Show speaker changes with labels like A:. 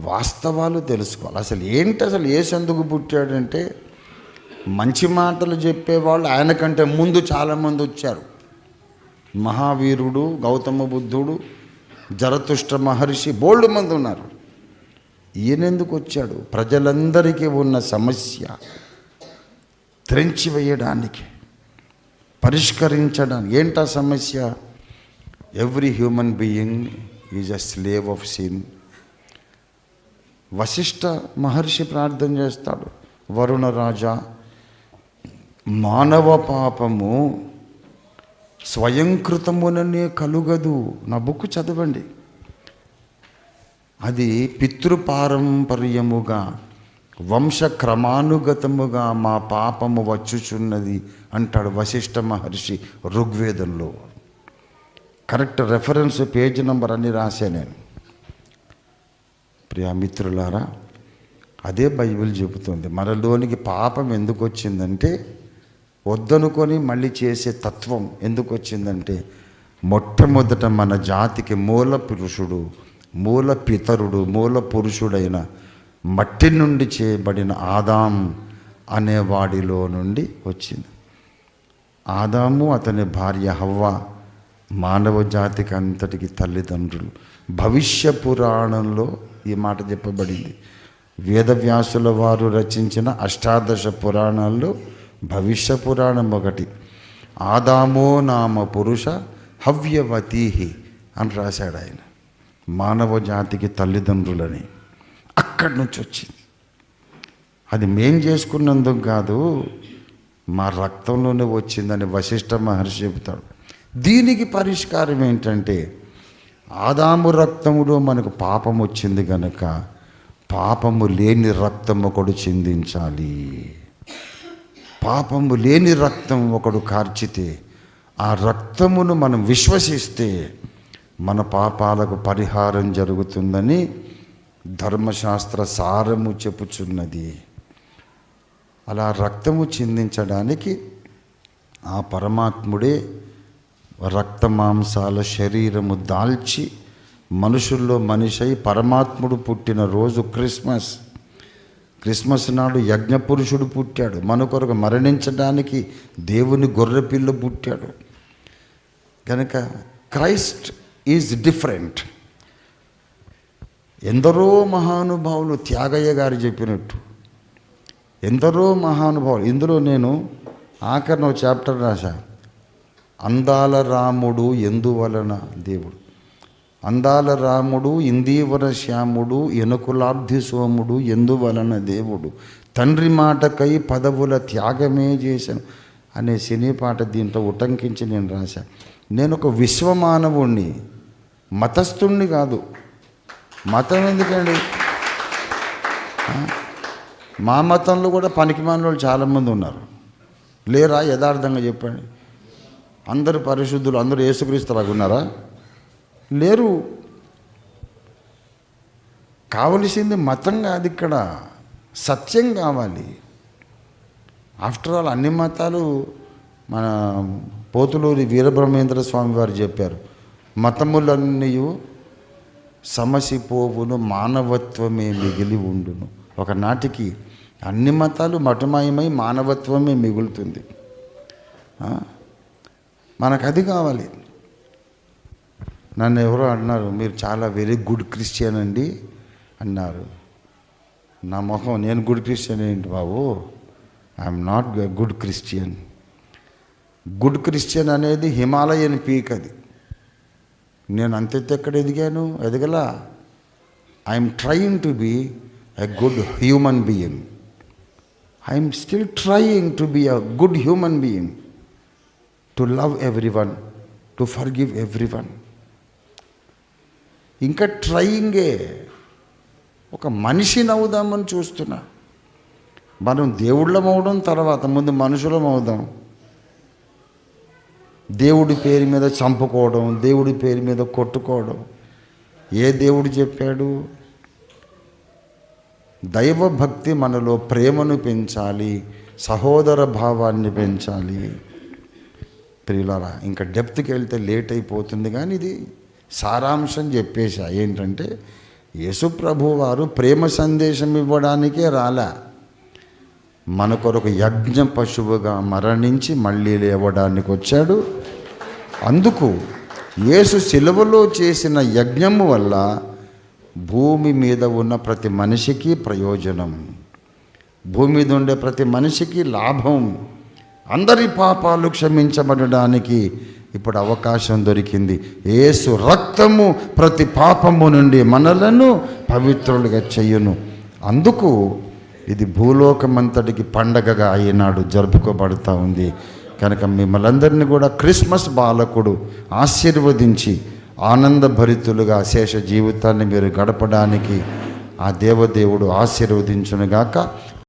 A: వాస్తవాలు తెలుసుకోవాలి. అసలు ఏంటి అసలు ఏ సందుకు పుట్టాడంటే మంచి మాటలు చెప్పేవాళ్ళు ఆయన కంటే ముందు చాలామంది వచ్చారు. మహావీరుడు గౌతమ బుద్ధుడు జరతుష్ట మహర్షి బోల్డ్ మంది ఉన్నారు. ఈయనెందుకు వచ్చాడు? ప్రజలందరికీ ఉన్న సమస్య త్రెంచివేయడానికి పరిష్కరించడానికి. ఏంటా సమస్య? Every human being is a slave of sin Vasishtha మహర్షి ప్రార్థన చేస్తాడు. వరుణ రాజా మానవ పాపము స్వయంకృతముననే కలుగదు. నా బుక్ చదవండి. అది పితృపారంపర్యముగా వంశక్రమానుగతముగా మా పాపము వచ్చుచున్నది అంటాడు వశిష్ఠ మహర్షి ఋగ్వేదంలో. కరెక్ట్ రెఫరెన్స్ పేజ్ నెంబర్ అని రాశా నేను. ప్రియా మిత్రులారా అదే బైబిల్ చెబుతుంది. మనలోనికి పాపం ఎందుకు వచ్చిందంటే వద్దనుకొని మళ్ళీ చేసే తత్వం ఎందుకు వచ్చిందంటే మొట్టమొదట మన జాతికి మూల పురుషుడు మూల పితరుడు మూల పురుషుడైన మట్టి నుండి చేయబడిన ఆదాం అనే వాడిలో నుండి వచ్చింది. ఆదాము అతని భార్య హవ్వ మానవ జాతికి అంతటికి తల్లిదండ్రులు. భవిష్య పురాణంలో ఈ మాట చెప్పబడింది. వేదవ్యాసుల వారు రచించిన అష్టాదశ పురాణాల్లో భవిష్య పురాణం ఒకటి. ఆదామో నామ పురుష హవ్యవతీహి అని రాశాడు ఆయన. మానవ జాతికి తల్లిదండ్రులని అక్కడి నుంచి వచ్చింది. అది మేం చేసుకున్నందుకు కాదు మా రక్తంలోనే వచ్చిందని వశిష్ఠ మహర్షి చెబుతాడు. దీనికి పరిష్కారం ఏంటంటే ఆదాము రక్తములో మనకు పాపం వచ్చింది కనుక పాపము లేని రక్తం ఒకడు చిందించాలి. పాపము లేని రక్తం ఒకడు కార్చితే ఆ రక్తమును మనం విశ్వసిస్తే మన పాపాలకు పరిహారం జరుగుతుందని ధర్మశాస్త్ర సారము చెప్పుచున్నది. అలా రక్తము చిందించడానికి ఆ పరమాత్ముడే రక్త మాంసాల శరీరము దాల్చి మనుషుల్లో మనిషి పరమాత్ముడు పుట్టిన రోజు క్రిస్మస్. క్రిస్మస్ నాడు యజ్ఞపురుషుడు పుట్టాడు. మన కొరకు మరణించడానికి దేవుని గొర్రెపిల్ల పుట్టాడు. కనుక క్రైస్ట్ ఈజ్ డిఫరెంట్. ఎందరో మహానుభావులు త్యాగయ్య గారు చెప్పినట్టు. ఎందరో మహానుభావులు. ఇందులో నేను ఆఖరిన చాప్టర్ రాశా. అందాల రాముడు ఎందువలన దేవుడు? అందాల రాముడు ఇందీవర శ్యాముడు ఎనుకులాబ్ధి సోముడు ఎందువలన దేవుడు? తండ్రి మాటకై పదవుల త్యాగమే చేశాను అనే సినీ పాట దీంట్లో ఉటంకించి నేను రాశా. నేను ఒక విశ్వమానవుణ్ణి మతస్థుణ్ణి కాదు. మతం ఎందుకండి? మా మతంలో కూడా పనికిమాలిన వాళ్ళు చాలామంది ఉన్నారు. లేరా యథార్థంగా చెప్పండి. అందరు పరిశుద్ధులు అందరూ యేసుక్రీస్తులాగా ఉన్నారా? లేరు. కావలసింది మతం కాదు ఇక్కడ. సత్యం కావాలి. ఆఫ్టర్ ఆల్ అన్ని మతాలు మన పోతులూరి వీరబ్రహ్మేంద్ర స్వామి వారు చెప్పారు. మతములన్నీ సమసిపోవును మానవత్వమే మిగిలి ఉండును. ఒకనాటికి అన్ని మతాలు మఠమయమై మానవత్వమే మిగులుతుంది. మనకు అది కావాలి. నన్ను ఎవరో అన్నారు మీరు చాలా వెరీ గుడ్ క్రిస్టియన్ అండి అన్నారు. నా మొహం నేను గుడ్ క్రిస్టియన్ ఏంటి బాబు? I'm not good Christian good Christian అనేది హిమాలయన్ పీక్ అది. నేను అంతెత్తు ఎక్కడ ఎదిగాను? ఎదగలా? I'm trying to be a good human being I'm still trying to be a good human being to love everyone to forgive everyone ఇంకా ట్రయింగే ఒక మనిషిని అవుదామని చూస్తున్నా. మనం దేవుళ్ళం అవడం తర్వాత ముందు మనుషులం అవుదాం. దేవుడి పేరు మీద చంపుకోవడం దేవుడి పేరు మీద కొట్టుకోవడం. ఏ దేవుడు చెప్పాడు? దైవభక్తి మనలో ప్రేమను పెంచాలి సహోదర భావాన్ని పెంచాలి. ప్రియులారా ఇంకా డెప్త్కి వెళ్తే లేట్ అయిపోతుంది కానీ ఇది సారాంశం చెప్పేశా. ఏంటంటే యేసుప్రభు వారు ప్రేమ సందేశం ఇవ్వడానికే రాలా. మన కొరకు యజ్ఞ పశువుగా మరణించి మళ్ళీ లేవడానికి వచ్చాడు. అందుకు యేసు సిలువలో చేసిన యజ్ఞము వల్ల భూమి మీద ఉన్న ప్రతి మనిషికి ప్రయోజనం. భూమి మీద ఉండే ప్రతి మనిషికి లాభం. అందరి పాపాలు క్షమించబడడానికి ఇప్పుడు అవకాశం దొరికింది. ఏసు రక్తము ప్రతి పాపము నుండి మనలను పవిత్రులుగా చేయును. అందుకు ఇది భూలోకమంతటికి పండగగా ఈనాడు జరుపుకోబడుతూ ఉంది. కనుక మిమ్మల్ందరినీ కూడా క్రిస్మస్ బాలకుడు ఆశీర్వదించి ఆనందభరితులుగా శేష జీవితాన్ని మీరు గడపడానికి ఆ దేవదేవుడు ఆశీర్వదించునుగాక.